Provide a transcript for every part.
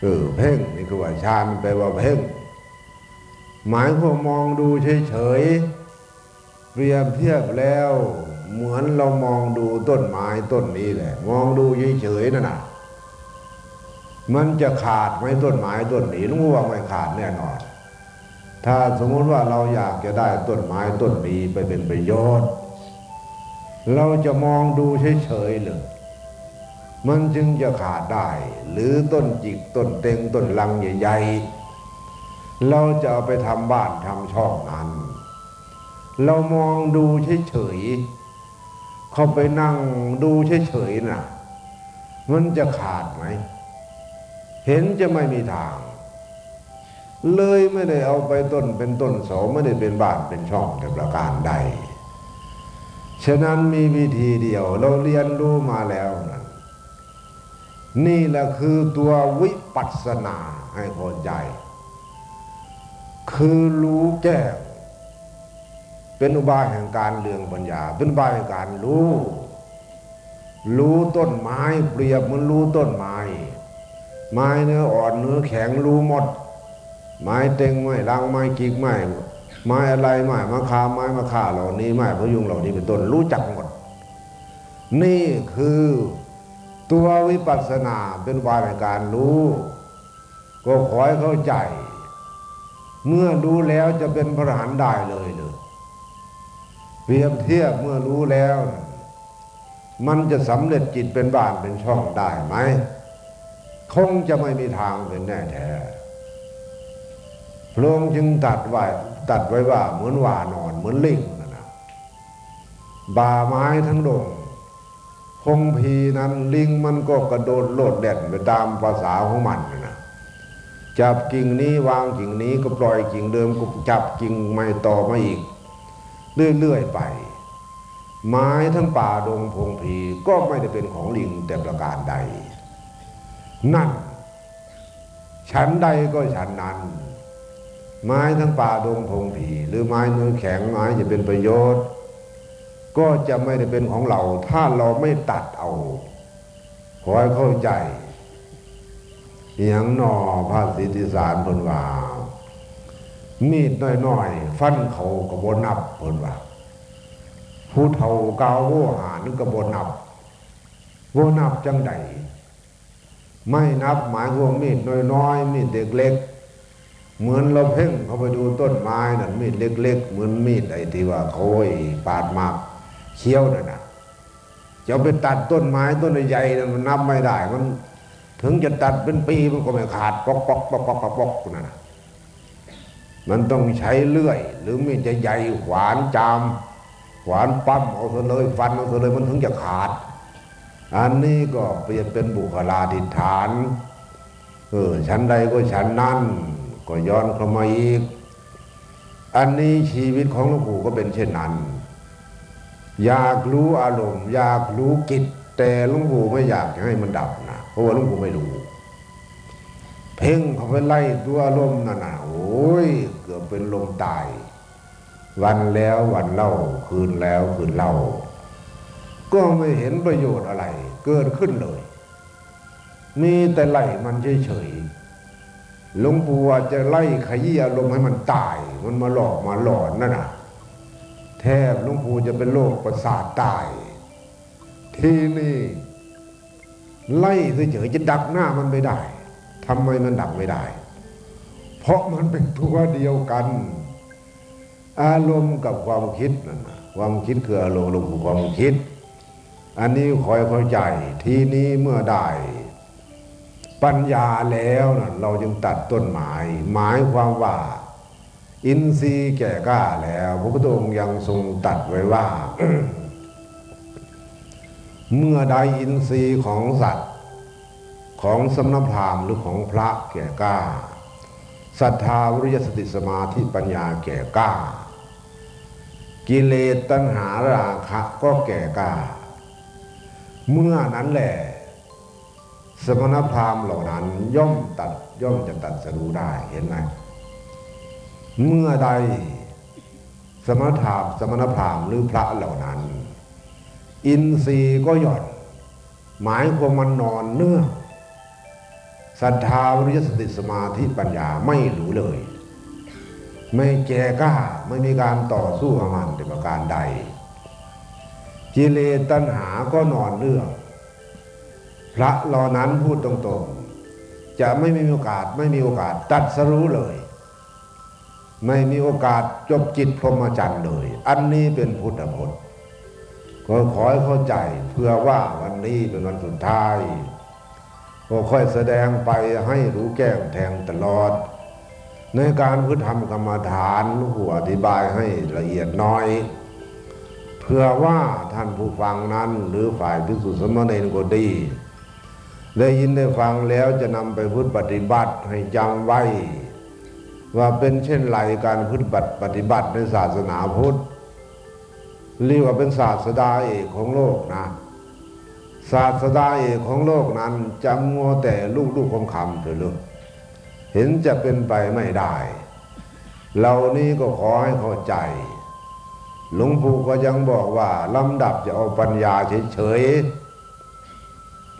เออเพ่งนี่คือว่าฌานแปลว่าเพ่ง หมายความมองดูเฉยๆเปรียบเทียบแล้ว เหมือนเรามองดูต้นไม้ต้นนี้แหละ มองดูเฉยๆนั่นน่ะมันจะขาดไหมต้นไม้ต้นนี้ลุงว่าไม่ขาดแน่นอน ถ้าสมมติว่าเราอยากจะได้ต้นไม้ต้นนี้ไปเป็นประโยชน์ เราจะมองดูเฉยๆเลย มันจึงจะขาดได้ หรือต้นจิกต้นเต็งต้นลังใหญ่ๆ เราจะเอาไปทำบ้านทำช่องนั้น เรามองดูเฉยๆเขาไปนั่งดูเฉยๆน่ะ มันจะขาดไหม เห็นจะไม่มีทาง เลยไม่ได้เอาไปต้นเป็นต้นเสาไม่ได้เป็นบ้านเป็นช่องแต่ประการใด ฉะนั้นมีวิธีเดียวเราเรียนรู้มาแล้ว นี่แหละคือตัววิปัสสนาให้เข้าใจ คือรู้แจ้งเป็นอุบายแห่งการเรืองปัญญา เป็นอุบายแห่งการรู้ รู้ต้นไม้เปรียบเหมือนรู้ต้นไม้ ไม้เนื้ออ่อนเนื้อแข็งรู้หมด ไม้เต็งไม้รังไม้กิกไม้ไม้อะไรไม้มะขามไม้มะข่าเหล่านี้ไม้พยุงเหล่านี้เป็นต้นรู้จักหมด นี่คือ ตัววิปัสสนาเป็นวายในการรู้ ก็ขอให้เข้าใจ เมื่อรู้แล้วจะเป็นพระหันได้เลยเลยเปรียบเทียบเมื่อรู้แล้ว มันจะสำเร็จจิตเป็นบ้านเป็นช่องได้ไหม คงจะไม่มีทางเป็นแน่แท้พระองค์จึงตัดไว้ตัดไว้ว่าเหมือนว่านอนเหมือนลิงนะนะบาไม้ทั้งดง คงพีนั้นลิงมันก็กระโดดโลดแด่นไปตามภาษาของมันนะจับกิ่งนี้วางกิ่งนี้ก็ปล่อยกิ่งเดิมก็จับกิ่งใหม่ต่อมาอีก เรื่อยๆไป ไม้ทั้งป่าดงพงพีก็ไม่ได้เป็นของลิงแต่ประการใด นั่นฉันใดก็ฉันนั้น ไม้ทั้งป่าดงพงผีหรือไม้เนื้อแข็งไม้จะเป็นประโยชน์ ก็จะไม่ได้เป็นของเรา ถ้าเราไม่ตัดเอาขอให้เข้าใจอย่างหนอพระสิทธิสารเพนว่ามีดน้อยๆฟันเขากระบนนับเพนว่าผู้เฒ่ากาวโวหารกระบนนับโวนับจังใดไม่นับหมายความีดน้อยๆมีดเด็กเล็ก เหมือนเราเพ่งเขาไปดูต้นไม้นั่นมีดเล็ก ๆ เหมือนมีดไอ้ที่ว่าเขาปาดมาก เคี้ยวนั่นนะจะไปตัดต้นไม้ต้นใหญ่ๆนั่นมันนับไม่ได้มันถึงจะตัดเป็นปีมันก็ไม่ขาดปอกปอกปอกปอกปอกปอกนั่นนะมันต้องใช้เลื่อย หรือมีดจะใหญ่ขวานจามขวานปั้มเอาเถอะเลยฟันเอาเถอะเลยมันถึงจะขาด อันนี้ก็เปลี่ยนเป็นบุคลาธิฐานเออชั้นใดก็ชั้นนั้นก็ย้อนเข้ามาอีก อันนี้ชีวิตของหลวงปู่ก็เป็นเช่นนั้น อยากรู้อารมณ์ อยากรู้กิจแต่หลวงปู่ไม่อยากให้มันดับนะเพราะว่าหลวงปู่ไม่รู้ เพ่งเขาไปไล่ตัวอารมณ์นั่นนะโอ้ยเกือบเป็นลมตาย วันแล้ววันเล่าคืนแล้วคืนเล่า ก็ไม่เห็นประโยชน์อะไร เกิดขึ้นเลย มีแต่ไล่มันเฉยๆหลวงปู่อาจจะไล่ขยี้อารมณ์ให้มันตาย มันมาหลอกมาหลอนนั่นน่ะ แทบหลวงปู่จะเป็นโรคประสาทตาย ที่นี่ไล่เฉยๆจะดักหน้ามันไม่ได้ทำไมมันดักไม่ได้ เพราะมันเป็นตัวเดียวกัน อารมณ์กับความคิดนั่นนะความคิดคืออารมณ์อารมณ์คือความคิด อันนี้คอยเข้าใจ ทีนี้เมื่อได้ปัญญาแล้วนะเราจึงตัดต้นไม้หมายความว่า อินทรีย์แก่กล้าแล้ว พระพุทธองค์ยังทรงตัดไว้ว่า เมื่อใดอินทรีย์ของสัตว์ ของสำนพราหมณ์หรือของพระแก่กล้าศรัทธาวิริยสติสมาธิปัญญาแก่กล้า กิเลสตัณหาราคะก็แก่กล้า เมื่อนั้นแหละสมณพราหมณ์เหล่านั้นย่อมตัดย่อมจะตัดสรู้ได้เห็นไหม เมื่อใดสมณธาสมณพราหมณ์หรือพระเหล่านั้น อินทรีย์ก็หย่อน หมายความมันนอนเนื่องศรัทธาวิริยสติสมาธิปัญญาไม่รู้เลย ไม่แจกล้าไม่มีการต่อสู้กับมันในประการใด กิเลสตัณหาก็นอนเรื่องพระเหล่านั้นพูดตรงๆ จะไม่มีโอกาสไม่มีโอกาสตัดสรู้เลย ไม่มีโอกาสจบจิตพรหมจรรย์เลย อันนี้เป็นพุทธพจน์ก็ขอให้เข้าใจเพื่อว่าวันนี้เป็นวันสุดท้ายก็ค่อยแสดงไปให้รู้แก้งแทงตลอด ในการพุทธธรรมกรรมฐานหลวอธิบายให้ละเอียดน้อย เพื่อว่าท่านผู้ฟังนั้นหรือฝ่ายพิสุทธิสมณเณรก็ดี ได้ยินได้ฟังแล้วจะนำไปพุทธปฏิบัติให้จำไว้ ว่าเป็นเช่นไรการพุทธปฏิบัติในศาสนาพุทธเรียกว่าเป็นศาสดาเอกของโลกนะ ศาสดาเอกของโลกนั้นจำงัวแต่ลูกลูกคำคำเถอะลูกเห็นจะเป็นไปไม่ได้เหล่านี้ก็ขอให้เข้าใจ หลวงปู่ก็ยังบอกว่าลำดับจะเอาปัญญาเฉยๆ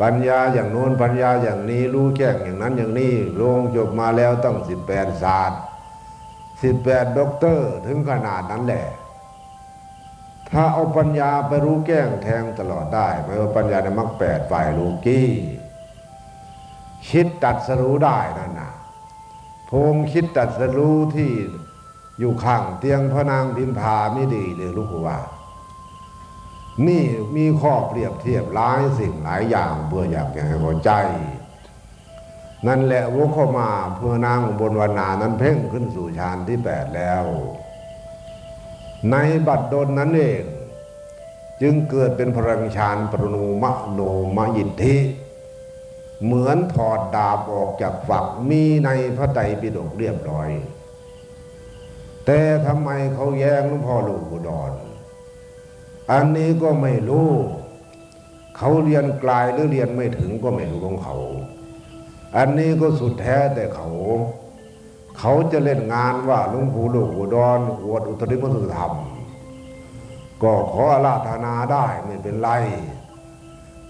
ปัญญาอย่างโน้นปัญญาอย่างนี้รู้แจ้งอย่างนั้นอย่างนี้ลงจบมาแล้วตั้งสิบแปดศาสตร์สิบแปดด็อกเตอร์ถึงขนาดนั้นแหละ ถ้าเอาปัญญาไปรู้แก้งแทงตลอดได้ไม่ว่าปัญญาในมรรคแปดฝ่ายโลกี้ คิดตัดสรู้ได้นั่นนะพงคิดตัดสรู้ที่อยู่ข้างเตียงพระนางพิมพาไม่ดีเลยลูกว่า นี่มีข้อเปรียบเทียบหลายสิ่งหลายอย่างเพื่ออยากจะให้เข้าใจ นั่นแหละวกเข้ามาเพื่อนางอุบนวรรณานั้นเพ่งขึ้นสู่ฌานที่แปดแล้ว ในบัดดลนั้นเอง จึงเกิดเป็นพลังฌานปรณูมะโนมยิทธิเหมือนถอดดาบออกจากฝักมีในพระไตรปิฎกเรียบร้อย แต่ทำไมเขาแย้งหลวงพ่อหลวงอุดร อันนี้ก็ไม่รู้ เขาเรียนกลายหรือเรียนไม่ถึงก็ไม่รู้ของเขา อันนี้ก็สุดแท้แต่เขา เขาจะเล่นงานว่าลวงปู่หลวงอุดอวดอุตริมสุธรรม ก็ขออาราธนาได้ไม่เป็นไร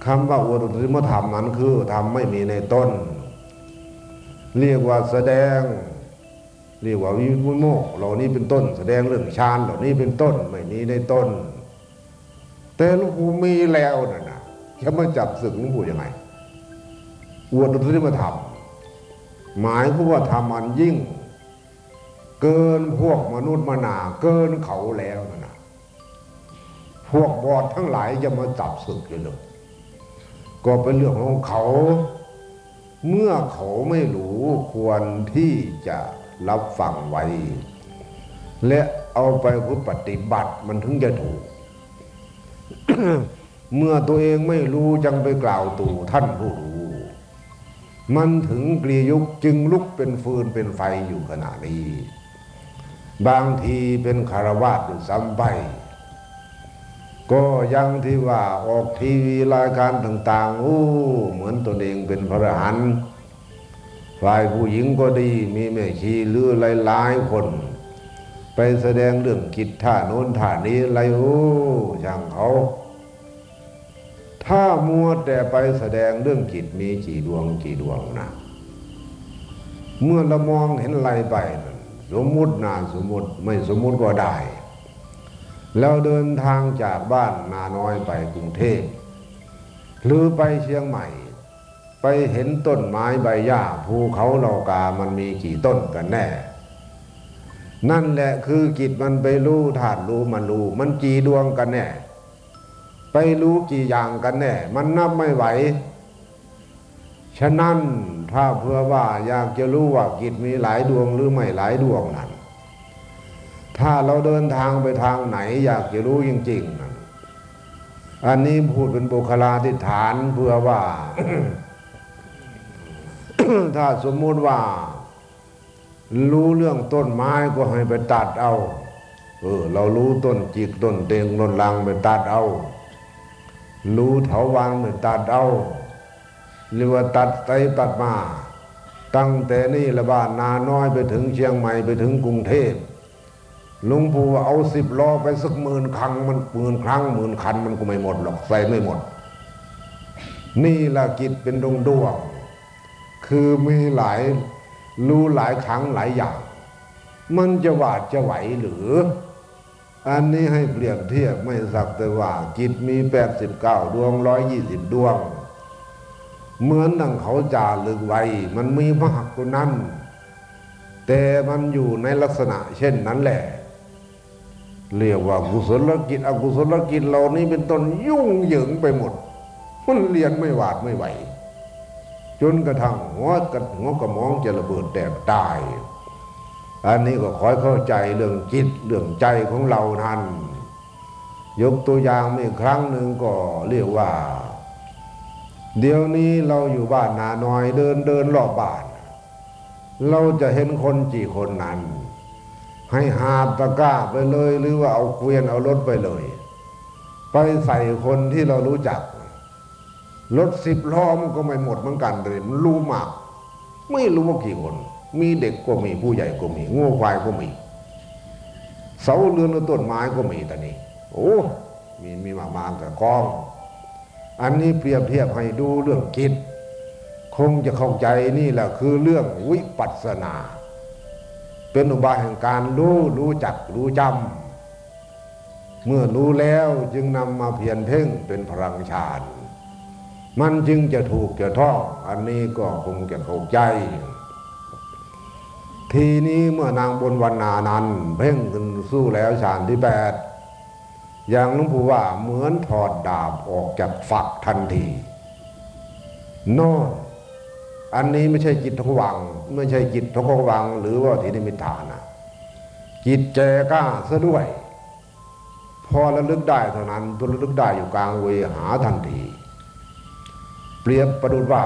คำว่าอวดอุตริมธรรมนั้นคือทำไม่มีในต้น เรียกว่าแสดงเรียกว่าวิมุโมกเหล่านี้เป็นต้น แสดงเรื่องฌานเหล่านี้เป็นต้น ไม่มีในต้น แต่หลวงปู่มีแล้วนะนะจะมาจับศึกหลวงปู่ยังไงอวดอุตริมธรรมหมายคือว่าทำมันยิ่ง เกินพวกมนุษย์มนาเกินเขาแล้วนะนะพวกบอดทั้งหลายจะมาจับศึกเลยเลยก็เป็นเรื่องของเขา เมื่อเขาไม่รู้ควรที่จะรับฟังไว้ และเอาไปปฏิบัติมันถึงจะถูก เมื่อตัวเองไม่รู้จังไปกล่าวตู่ท่านผู้รู้ มันถึงกรียุกจึงลุกเป็นฟืนเป็นไฟอยู่ขณะนี้ บางทีเป็นคารวาสอยู่ซ้ำไปก็ยังที่ว่าออกทีวีรายการต่างๆโอ้เหมือนตนเองเป็นพระหันฝ่ายผู้หญิงก็ดีมีแม่ชีหรือหลายๆคน ไปแสดงเรื่องกิจท่าโน้นท่านี้อะไรโอ้ช่างเขา ถ้ามัวแต่ไปแสดงเรื่องจิตมีกี่ดวงกี่ดวงนะเมื่อเรามองเห็นอะไรไปนั่นสมมุตินาสมมุติไม่สมมุติก็ได้ แล้วเดินทางจากบ้านนาน้อยไปกรุงเทพหรือไปเชียงใหม่ ไปเห็นต้นไม้ใบหญ้าภูเขาเหล่ากามันมีกี่ต้นกันแน่ นั่นแหละคือกิจมันไปรู้ธาตุรู้มันรู้มันกี่ดวงกันแน่ ไปรู้กี่อย่างกันแน่ มันนับไม่ไหว ฉะนั้นถ้าเพื่อว่าอยากจะรู้ว่ากิจมีหลายดวงหรือไม่หลายดวงนั้น ถ้าเราเดินทางไปทางไหน อยากจะรู้จริงๆนั้นอันนี้พูดเป็นบุคลาธิฐานเพื่อว่า ถ้าสมมุติว่า รู้เรื่องต้นไม้ก็ให้ไปตัดเอา เออ เรารู้ต้นจิกต้นเตงต้นลังไปตัดเอา รู้เถาวันไปตัดเอาเรียกว่าตัดไปตัดมา ตั้งแต่นี่ละบ้านนาน้อยไปถึงเชียงใหม่ไปถึงกรุงเทพลุงปู่เอาสิบล้อไปสักหมื่นครั้งมันหมื่นครั้งหมื่นคันมันก็ไม่หมดหรอกใส่ไม่หมด นี่ละกิจเป็นดวงดวงคือมีหลายรู้หลายครั้งหลายอย่าง มันจะหวาดจะไหวหรือ อันนี้ให้เปรียบเทียบไม่สักแต่ว่าจิตมีแปดสิบเก้าดวงร้อยยี่สิบดวง เหมือนดังเขาจารึกไว้ มันมีมากกว่านั้น แต่มันอยู่ในลักษณะเช่นนั้นแหละ เรียกว่ากุศลกิจอกุศลกิจเหล่านี้เป็นต้นยุ่งเหยิงไปหมด มันเรียนไม่หวาดไม่ไหว จนกระทั่งหัวกระหัวกระมองจะระเบิดแตกตาย อันนี้ก็คอยเข้าใจเรื่องจิตเรื่องใจของเรานั้นยกตัวอย่างมาอีกครั้งหนึ่งก็เรียกว่า เดี๋ยวนี้เราอยู่บ้านนาน้อยเดินเดินรอบบ้าน เราจะเห็นคนกี่คนนั้น ให้หาตะกร้าไปเลยหรือว่าเอาเกวียนเอารถไปเลย ไปใส่คนที่เรารู้จักรถสิบล้อมันก็ไม่หมดเหมือนกันเลยมันรู้มาก ไม่รู้ว่ากี่คน มีเด็กก็มีผู้ใหญ่ก็มีงูควายก็มี เสาเรือนต้นไม้ก็มีแต่นี้ โอ้มีมีมามากับกอง อันนี้เปรียบเทียบให้ดูเรื่องคิดคงจะเข้าใจนี่แหละคือเรื่องวิปัสสนา เป็นอุบายแห่งการรู้รู้จักรู้จำเมื่อรู้แล้วจึงนำมาเพียรเพ่งเป็นพลังฌานมันจึงจะถูกจะท่องอันนี้ก็คงจะเข้าใจ ทีนี้เมื่อนางบนวันนานั้น เพ่งขึ้นสู้แล้วฌานที่แปดอย่างหลวงปู่ว่าเหมือนถอดดาบออกจากฝักทันทีโน่นอันนี้ไม่ใช่จิตทวัง ไม่ใช่จิตทวัง หรือว่าทินิมิทานะจิตแจกล้าซะด้วย พอระลึกได้เท่านั้นตัวระลึกได้อยู่กลางเวหาทันที เปรียบประดุจว่า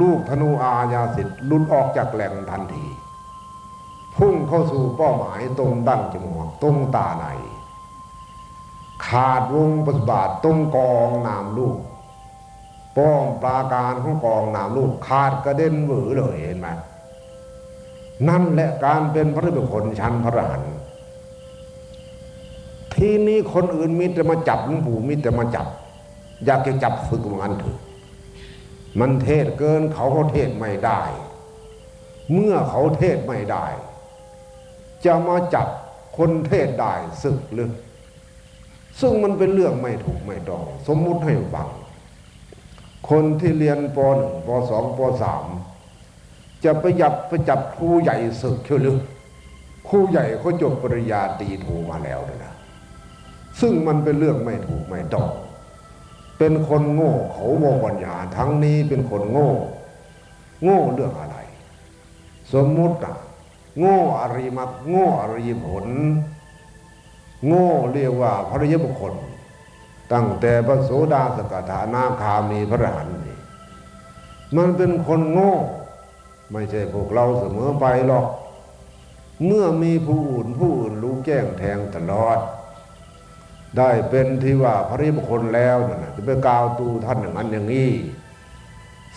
ลูกธนูอาญาสิทธิ์ลุดออกจากแหล่งทันที พุ่งเข้าสู่เป้าหมายตรงดั้งจมูกตรงตาใน ขาดวงปฏิบัติตรงกองนามลูกป้อมปราการของกองนามลูกขาดกระเด็นหวือเลยเห็นไหมนั่นแหละการเป็นพระฤาษีคนชั้นพระรหันที่นี้คนอื่นมีแต่มาจับหลวงปู่มีแต่มาจับ อยากจะจับฝึกมันเถอะมันเทศเกินเขาเขาเทศไม่ได้ เมื่อเขาเทศไม่ได้ จะมาจับคนเทศได้ศึกหรือซึ่งมันเป็นเรื่องไม่ถูกไม่ต้อง สมมุติให้ฟัง คนที่เรียนปหนึ่งปสองปสามจะไปยับไปจับครูใหญ่ศึกเชื่อหรือครูใหญ่เขาจบปริญญาตรีโทมาแล้วเนะซึ่งมันเป็นเรื่องไม่ถูกไม่ต้อง เป็นคนโง่เขาโมปัญญาทั้งนี้เป็นคนโง่ โง่เรื่องอะไร สมมุติอะ โง่อริมักโง่อริผล โง่เรียกว่าพระยบุคคล ตั้งแต่พระโสดาสกทานาคามีพระอรหันต์นี่มันเป็นคนโง่ ไม่ใช่พวกเราเสมอไปหรอก เมื่อมีผู้อื่นผู้อื่นรู้แจ้งแทงตลอด ได้เป็นที่ว่าพระยบุคคลแล้วนั่นนะจะไปกล่าวตูท่านอย่างนั้นอย่างนี้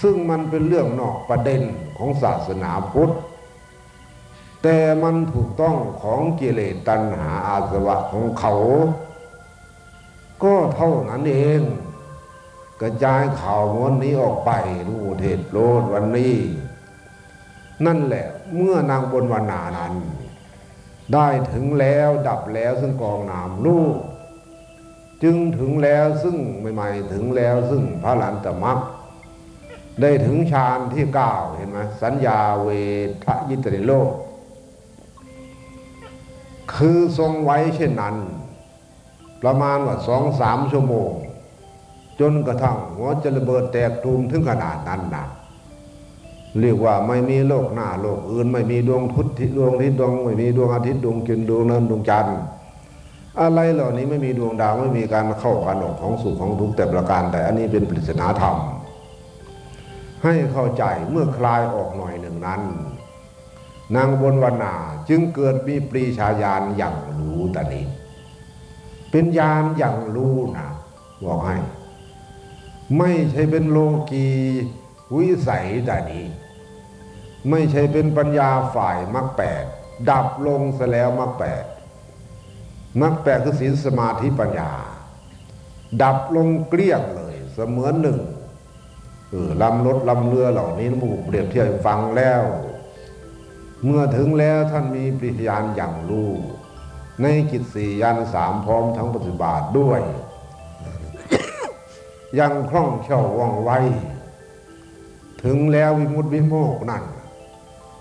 ซึ่งมันเป็นเรื่องนอกประเด็นของศาสนาพุทธ แต่มันถูกต้องของกิเลสตัณหาอาสวะของเขา ก็เท่านั้นเอง กระจายข่าวม้วนนี้ออกไปรู้เทศโลดวันนี้ นั่นแหละเมื่อนางบนวานานั้น ได้ถึงแล้วดับแล้วซึ่งกองนามลูก จึงถึงแล้วซึ่งใหม่ๆถึงแล้วซึ่งพระหลานตมักได้ถึงฌานที่เก้าเห็นไหมสัญญาเวทยิตริโลก คือทรงไว้เช่นนั้น ประมาณว่าสองสามชั่วโมง จนกระทั่งหัวจะระเบิดแตกตูมถึงขนาดนั้นนะเรียกว่าไม่มีโลกหน้าโลกอื่น ไม่มีดวงพุธดวงอาทิตย์ดวงไม่มีดวงอาทิตย์ดวงจันทร์ดวงเนินดวงจันทร์อะไรเหล่านี้ไม่มีดวงดาวไม่มีการเข้ากันออกของสุขของทุกข์แต่ประการ แต่อันนี้เป็นปริศนาธรรม ให้เข้าใจเมื่อคลายออกหน่อยหนึ่งนั้น นางบนวนาจึงเกิดมีปรีชาญาณอย่างรู้ตานี้เป็นญาณอย่างรู้นะบอกให้ ไม่ใช่เป็นโลกีวิสัยตานี้ ไม่ใช่เป็นปัญญาฝ่ายมรรคแปดดับลงซะแล้วมรรคแปดมรรคแปดคือศีลสมาธิปัญญา ดับลงเกลี้ยงเลย เสมือนหนึ่งเออลำรถลำเรือเหล่านี้หลวงปู่เปรียบเทียบฟังแล้ว เมื่อถึงแล้วท่านมีปริยานอย่างรู้ ในกิจสี่ยันสามพร้อมทั้งปฏิบัติด้วย ยังคล่องแคล่วว่องไวถึงแล้ววิมุตติวิโมกนั่น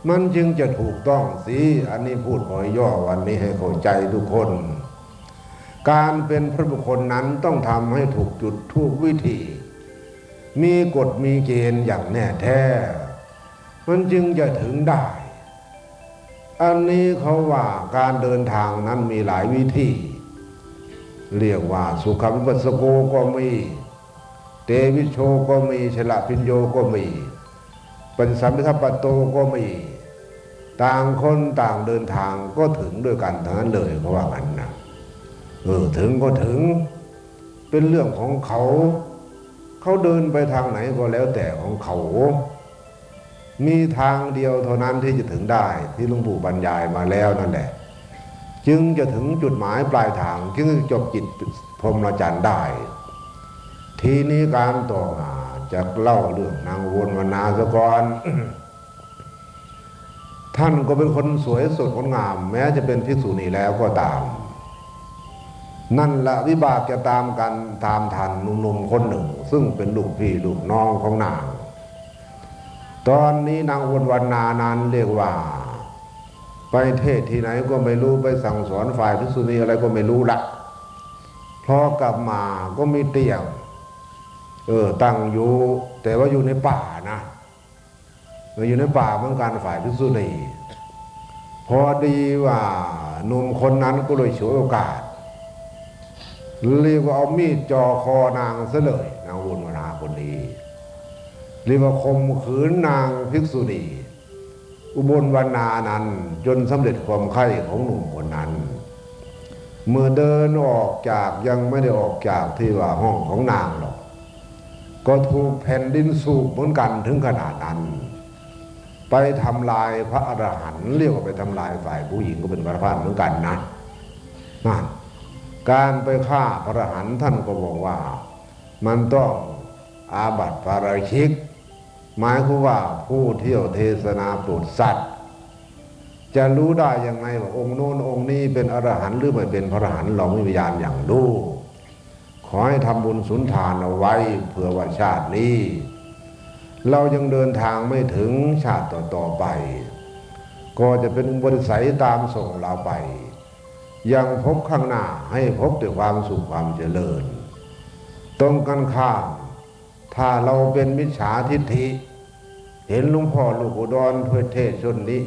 มันจึงจะถูกต้องสิอันนี้พูดพอย่อวันนี้ให้เข้าใจทุกคน การเป็นพระบุคคลนั้นต้องทำให้ถูกจุดทุกวิธี มีกฎมีเกณฑ์อย่างแน่แท้ มันจึงจะถึงได้ อันนี้เขาว่าการเดินทางนั้นมีหลายวิธี เรียกว่าสุขวิปัสสโกก็มี เตวิโชก็มีชละพิญโยก็มี เป็นสัมพิทัปปโตก็มี ต่างคนต่างเดินทางก็ถึงด้วยกันทั้งนั้นเลยเขาว่างั้นนะเออถึงก็ถึง เป็นเรื่องของเขา เขาเดินไปทางไหนก็แล้วแต่ของเขา มีทางเดียวเท่านั้นที่จะถึงได้ที่หลวงปู่บรรยายมาแล้วนั่นแหละ จึงจะถึงจุดหมายปลายทางจึงจะจบจิตพรหมจรรย์ได้ ทีนี้การต่อมาจะเล่าเรื่องนางวนวนาสก่อนท่านก็เป็นคนสวยสดงดงาม แม้จะเป็นภิกษุณีแล้วก็ตาม นั่นละวิบากจะตามกันตามทันหนุ่มๆคนหนึ่ง ซึ่งเป็นลูกพี่ลูกน้องของนาง ตอนนี้นางวนวันนานั้นเรียกว่า ไปเทศที่ไหนก็ไม่รู้ไปสั่งสอนฝ่ายภิกษุณีอะไรก็ไม่รู้ละพอกลับมาก็มีเตียง เออ ตั้งอยู่ แต่ว่าอยู่ในป่านะอยู่ในป่าเหมือนกันฝ่ายภิกษุณีพอดีว่าหนุ่มคนนั้นก็เลยฉวยโอกาสเรียกว่าเอามีดจ่อคอนางซะเลยนางวนวนาคนนี้ เรียกว่าข่มขืนนางภิกษุณีอุบลวรรณานั้นจนสำเร็จความไข้ของหนุ่มคนนั้น เมื่อเดินออกจากยังไม่ได้ออกจากที่ว่าห้องของนางหรอก ก็ถูกแผ่นดินสูบเหมือนกันถึงขนาดนั้น ไปทำลายพระอรหันต์เรียกว่าไปทำลายฝ่ายผู้หญิงก็เป็นพระพานเหมือนกันนะนั่นการไปฆ่าพระอรหันต์ท่านก็บอกว่า มันต้องอาบัติปาราชิก หมายคือว่าผู้เที่ยวเทศนาโปรดสัตว์ จะรู้ได้ยังไงว่าองค์โน้นองค์นี้เป็นอรหันต์หรือไม่เป็นพระอรหันต์เราไม่มียานอย่างรู้ขอให้ทำบุญสุนทานเอาไว้เผื่อว่าชาตินี้ เรายังเดินทางไม่ถึงชาติต่อๆไป ก็จะเป็นอุปนิสัยตามส่งเราไป ยังพบข้างหน้าให้พบแต่ความสุขความเจริญ ตรงกันข้าม ถ้าเราเป็นมิจฉาทิฏฐิ เห็นหลุงพ่อลูกอุดรเพื่อเทศชนนี้